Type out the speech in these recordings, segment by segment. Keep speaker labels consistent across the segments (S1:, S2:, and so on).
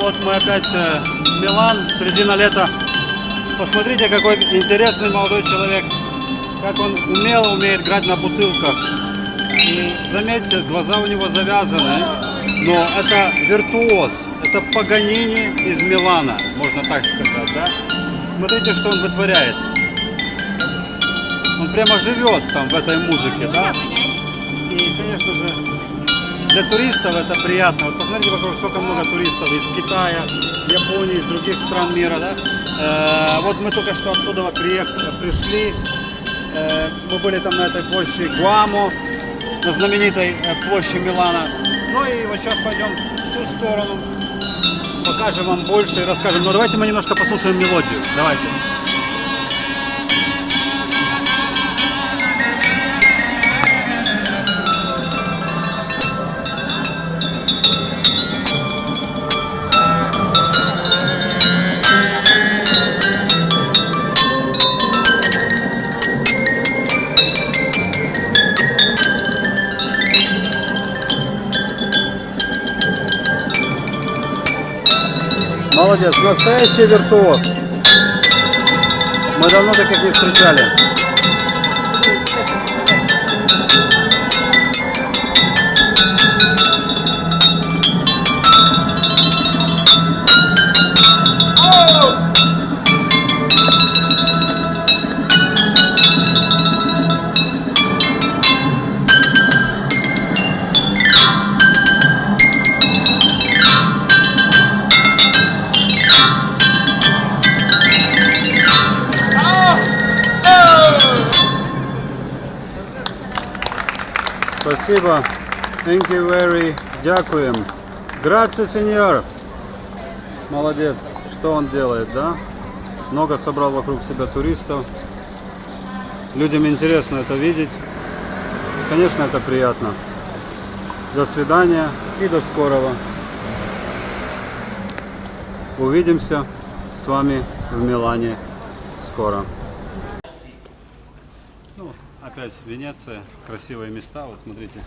S1: вот мы опять э, Милан, середина лета. Посмотрите, какой интересный молодой человек. Как он умело умеет играть на бутылках. И заметьте, глаза у него завязаны. Но это виртуоз. Это Паганини из Милана, можно так сказать, да? Смотрите, что он вытворяет. Он прямо живет там в этой музыке, да? И, конечно же, для туристов это приятно. Вот посмотрите вокруг, сколько много туристов из Китая, Японии, из других стран мира, да? Э, вот мы только что оттуда приехали, пришли. Э, мы были там на этой площади Гуамо, на знаменитой э, площади Милана. Ну и вот сейчас пойдем в ту сторону, покажем вам больше и расскажем. Но давайте мы немножко послушаем мелодию. Давайте. Молодец, настоящий виртуоз. Мы давно таких не встречали. Спасибо. Thank you very. Дякуем. Грация, сеньор. Молодец. Что он делает, да? Много собрал вокруг себя туристов. Людям интересно это видеть. Конечно, это приятно. До свидания и до скорого. Увидимся с вами в Милане скоро. Ну, опять Венеция, красивые места. Вот смотрите,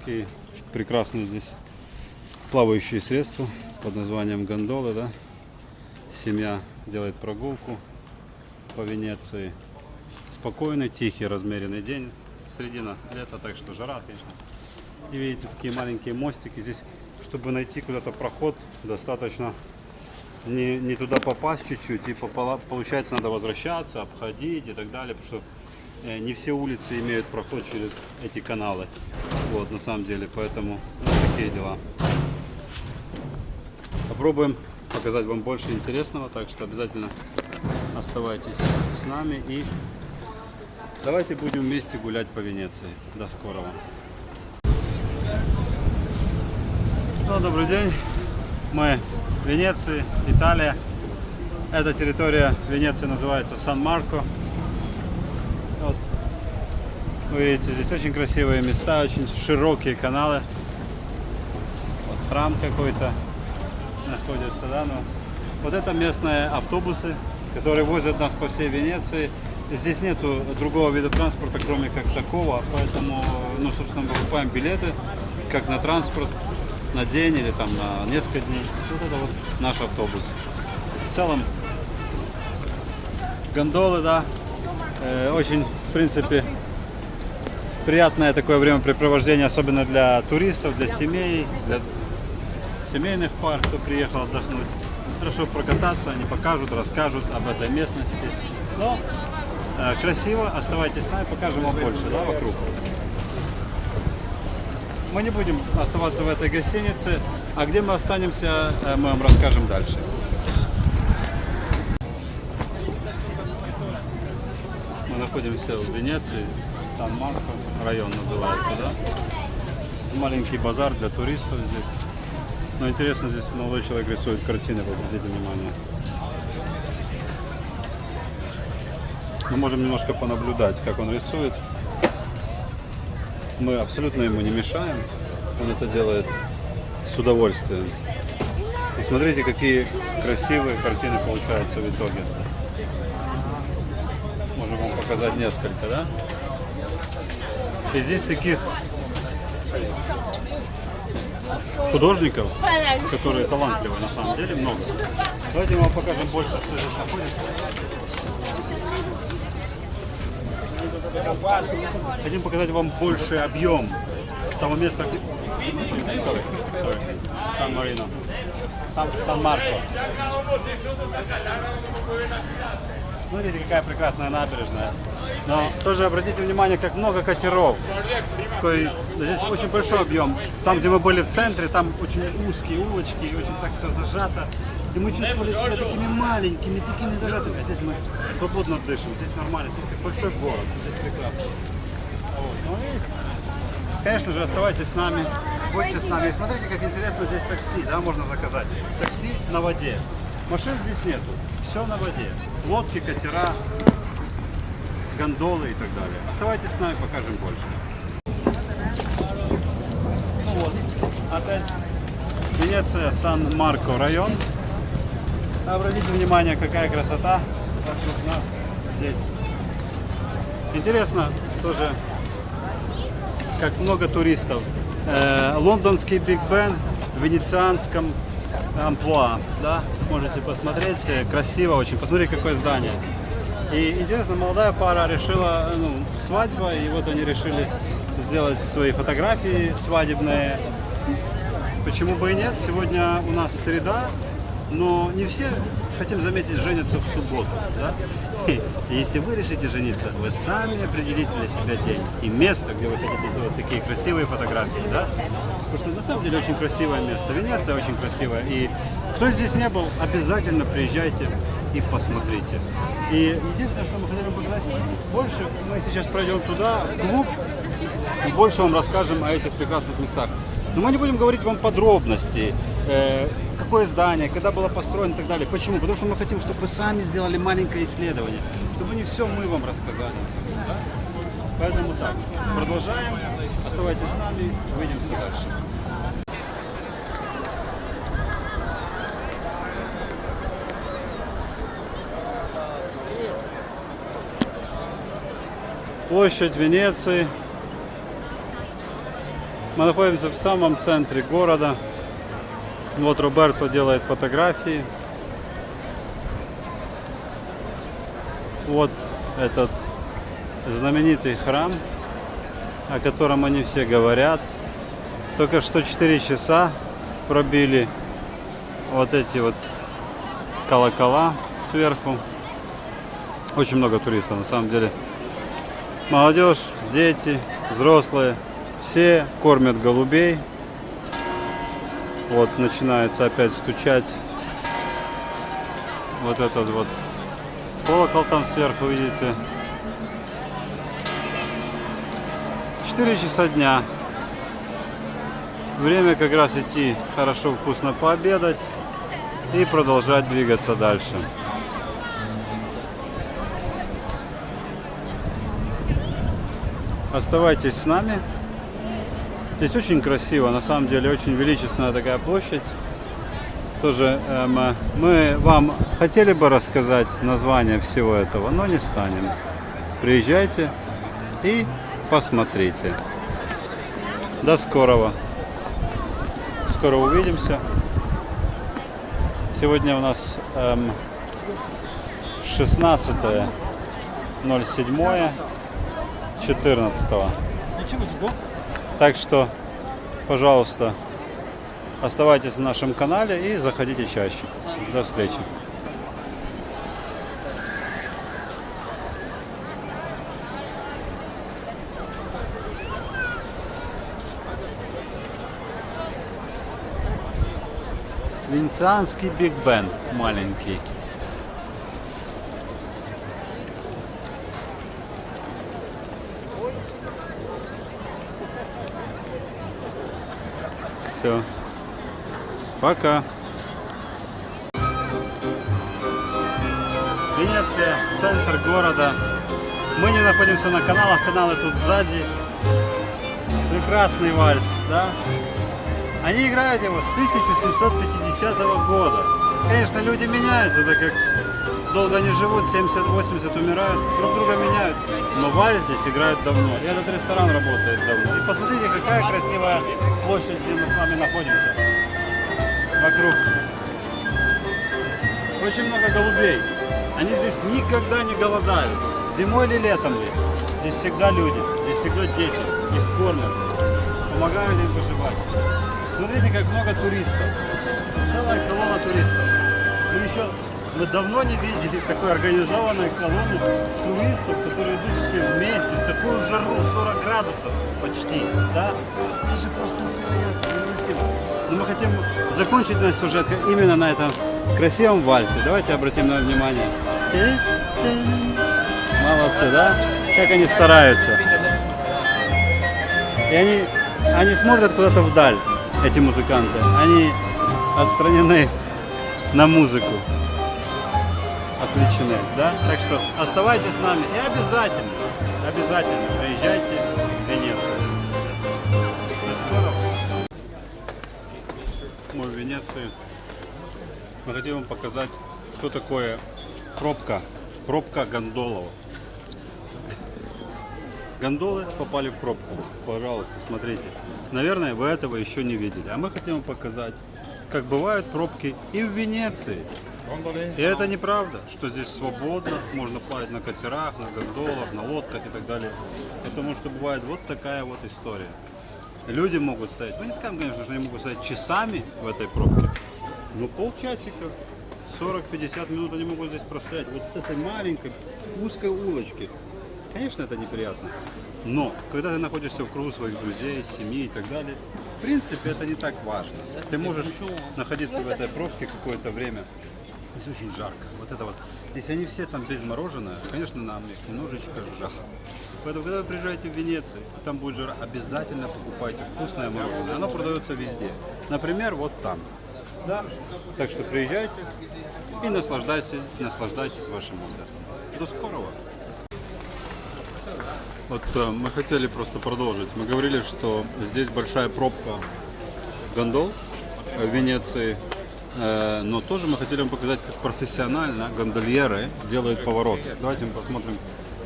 S1: какие прекрасные здесь плавающие средства под названием гондолы, да. Семья делает прогулку по Венеции. Спокойный, тихий, размеренный день. Средина лета, так что жара, конечно. И видите, такие маленькие мостики здесь, чтобы найти куда-то проход, достаточно не, не туда попасть чуть-чуть, и попала- получается надо возвращаться, обходить и так далее, потому что не все улицы имеют проход через эти каналы. Вот, на самом деле, поэтому вот такие дела. Попробуем показать вам больше интересного, так что обязательно оставайтесь с нами и давайте будем вместе гулять по Венеции. До скорого. Ну, добрый день. Мы в Венеции, Италия. Эта территория Венеции называется Сан-Марко. Вы видите, здесь очень красивые места, очень широкие каналы. Вот храм какой-то находится, да, ну. Вот это местные автобусы, которые возят нас по всей Венеции. Здесь нету другого вида транспорта, кроме как такого, поэтому, ну, собственно, мы покупаем билеты, как на транспорт, на день или там на несколько дней. Вот это вот наш автобус. В целом, гондолы, да, э, очень, в принципе, приятное такое времяпрепровождение, особенно для туристов, для семей, для семейных пар, кто приехал отдохнуть. Хорошо прокататься, они покажут, расскажут об этой местности. Но э, красиво, оставайтесь с нами, покажем вам больше, да, вокруг. Мы не будем оставаться в этой гостинице, а где мы останемся, э, мы вам расскажем дальше. Мы находимся в Венеции, Сан-Марко, район называется, да? Маленький базар для туристов здесь. Но интересно, здесь молодой человек рисует картины, обратите внимание. Мы можем немножко понаблюдать, как он рисует. Мы абсолютно ему не мешаем. Он это делает с удовольствием. И смотрите, какие красивые картины получаются в итоге. Можем вам показать несколько, да? И здесь таких художников, которые талантливые на самом деле, много. Давайте мы вам покажем больше, что здесь находится. Хотим показать вам больший объем того места. Сан-Марино. Сан- Сан-Марко. Смотрите, какая прекрасная набережная. Но тоже обратите внимание, как много катеров. Такой, здесь очень большой объем. Там, где мы были в центре, там очень узкие улочки, и очень так все зажато. И мы чувствовали себя такими маленькими, такими зажатыми. А здесь мы свободно дышим, здесь нормально, здесь как большой город, здесь прекрасно. Ну и, конечно же, оставайтесь с нами, будьте с нами. И смотрите, как интересно здесь такси, да, можно заказать. Такси на воде. Машин здесь нету, все на воде. Лодки, катера, гондолы и так далее. Оставайтесь с нами, покажем больше. Ну вот, опять Венеция, Сан-Марко район. Обратите внимание, какая красота вокруг нас здесь. Интересно тоже, как много туристов. Э, лондонский Биг Бен в венецианском амплуа, да, можете посмотреть, э, красиво очень, посмотрите, какое здание. И интересно, молодая пара решила, ну, свадьба, и вот они решили сделать свои фотографии свадебные. Почему бы и нет? Сегодня у нас среда, но не все, хотим заметить, женятся в субботу. Да? И если вы решите жениться, вы сами определите для себя день и место, где вы хотите сделать такие красивые фотографии. Да? Потому что на самом деле очень красивое место. Венеция очень красивая. И кто здесь не был, обязательно приезжайте и посмотрите. И единственное, что мы хотели бы показать, больше мы сейчас пройдем туда, в клуб, и больше вам расскажем о этих прекрасных местах. Но мы не будем говорить вам подробности, э, какое здание, когда было построено и так далее. Почему? Потому что мы хотим, чтобы вы сами сделали маленькое исследование, чтобы не все мы вам рассказали. да? Поэтому так, продолжаем, оставайтесь с нами, увидимся дальше. Площадь Венеции. Мы находимся в самом центре города. Вот Роберто делает фотографии. Вот этот знаменитый храм, о котором они все говорят. Только что 4 часа пробили вот эти вот колокола сверху. Очень много туристов на самом деле. Молодежь, дети, взрослые, все кормят голубей. Вот начинается опять стучать вот этот вот колокол там сверху, видите. 4 часа дня. Время как раз идти хорошо, вкусно пообедать и продолжать двигаться дальше. Оставайтесь с нами. Здесь очень красиво, на самом деле очень величественная такая площадь. Тоже эм, мы вам хотели бы рассказать название всего этого, но не станем. Приезжайте и посмотрите. До скорого. Скоро увидимся. Сегодня у нас эм, 16 07 14 Так что, пожалуйста, оставайтесь на нашем канале и заходите чаще. До встречи. Венецианский Биг Бен маленький. Все. Пока. Венеция, центр города. Мы не находимся на каналах, каналы тут сзади. Прекрасный вальс, да? Они играют его с 1750 года. Конечно, люди меняются, так как долго не живут, 70-80 умирают, друг друга меняют. Но вальс здесь играют давно. И этот ресторан работает давно. И посмотрите, какая красивая площадь, где мы с вами находимся. Вокруг. Очень много голубей. Они здесь никогда не голодают. Зимой или летом ли. Здесь всегда люди, здесь всегда дети. Их кормят, помогают им выживать. Смотрите, как много туристов. Целая колонна туристов. Мы еще мы давно не видели такой организованной колонны туристов, которые идут все вместе в такую жару 40 градусов почти. Да? Это же просто невероятно. Но мы хотим закончить наш сюжет именно на этом красивом вальсе. Давайте обратим на внимание. Молодцы, да? Как они стараются. И они, они смотрят куда-то вдаль, эти музыканты. Они отстранены на музыку. Отвлечены, да? Так что оставайтесь с нами и обязательно, обязательно приезжайте в Венецию. До скорого. Мы в Венеции. Мы хотим вам показать, что такое пробка. Пробка гондолов. Гондолы попали в пробку. Пожалуйста, смотрите. Наверное, вы этого еще не видели. А мы хотим вам показать, как бывают пробки и в Венеции. И это неправда, что здесь свободно, можно плавать на катерах, на гондолах, на лодках и так далее. Потому что бывает вот такая вот история. Люди могут стоять, ну не скажем, конечно, что они могут стоять часами в этой пробке, но полчасика, 40-50 минут они могут здесь простоять, вот в этой маленькой узкой улочке. Конечно, это неприятно. Но, когда ты находишься в кругу своих друзей, семьи и так далее, в принципе, это не так важно. Ты можешь находиться в этой пробке какое-то время. Здесь очень жарко. Вот это вот. Если они все там без мороженого, конечно, нам их немножечко жах. Поэтому, когда вы приезжаете в Венецию, там будет жара, обязательно покупайте вкусное мороженое. Оно продается везде. Например, вот там. Да? Так что приезжайте и наслаждайтесь, наслаждайтесь вашим отдыхом. До скорого! Вот э, мы хотели просто продолжить. Мы говорили, что здесь большая пробка гондол в Венеции. Э, Но тоже мы хотели вам показать, как профессионально гондольеры делают поворот. Давайте мы посмотрим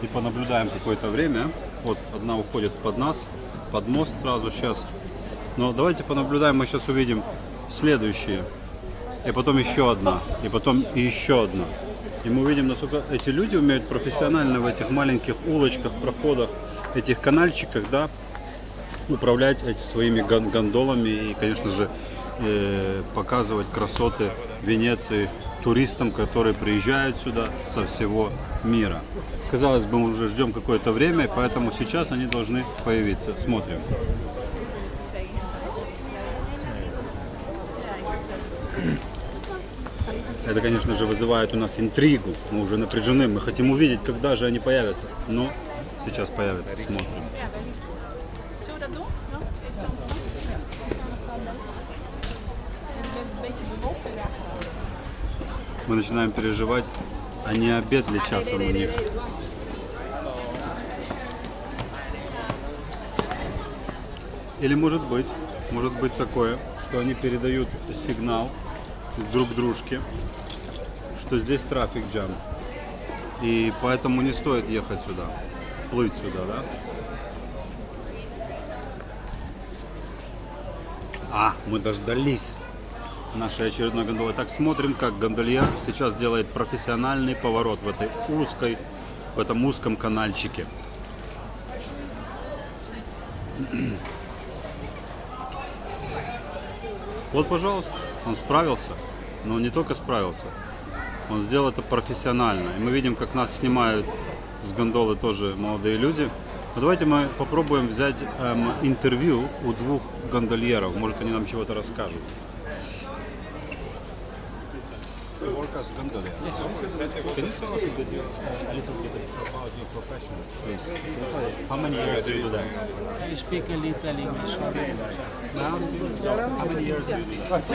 S1: и понаблюдаем какое-то время. Вот одна уходит под нас, под мост сразу сейчас. Но давайте понаблюдаем, мы сейчас увидим следующие. И потом еще одна, и потом еще одна. И мы увидим, насколько эти люди умеют профессионально в этих маленьких улочках, проходах, этих канальчиках, да, управлять эти своими гон- гондолами и, конечно же, э, показывать красоты Венеции туристам, которые приезжают сюда со всего мира. Казалось бы, мы уже ждем какое-то время, поэтому сейчас они должны появиться. Смотрим. Это, конечно же, вызывает у нас интригу. Мы уже напряжены, мы хотим увидеть, когда же они появятся. Но сейчас появятся, смотрим. Мы начинаем переживать, а не обед ли часом у них. Или может быть, может быть такое, что они передают сигнал друг дружке, что здесь трафик джам. И поэтому не стоит ехать сюда, плыть сюда, да? А, мы дождались нашей очередной гондолы. Так смотрим, как гондольер сейчас делает профессиональный поворот в этой узкой, в этом узком канальчике. Вот, пожалуйста, он справился, но не только справился, он сделал это профессионально. И мы видим, как нас снимают с гондолы тоже молодые люди. Но давайте мы попробуем взять эм, интервью у двух гондольеров. Может, они нам чего-то расскажут. Work as gondolier. Can you tell us a bit, a little bit about your profession, please? How many years do you do that?
S2: I speak a little English.
S1: How many years do you do that?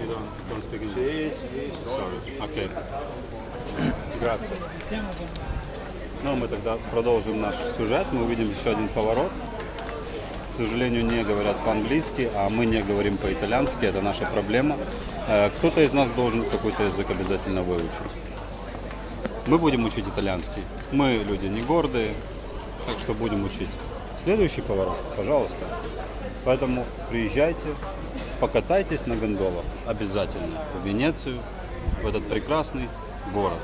S1: You don't, don't speak English? Sorry. Okay. Grazie. Ну, мы тогда продолжим наш сюжет. Мы увидим еще один поворот. К сожалению, не говорят по-английски, а мы не говорим по-итальянски. Это наша проблема. Э, Кто-то из нас должен какой-то язык обязательно выучить. Мы будем учить итальянский. Мы люди не гордые, так что будем учить. Следующий поворот, пожалуйста. Поэтому приезжайте, покатайтесь на гондолах обязательно в Венецию, в этот прекрасный город.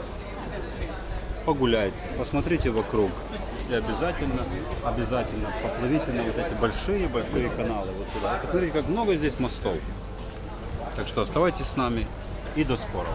S1: Погуляйте, посмотрите вокруг. И обязательно, обязательно поплывите на вот эти большие-большие каналы вот. И Посмотрите, как много здесь мостов. Так что оставайтесь с нами и до скорого.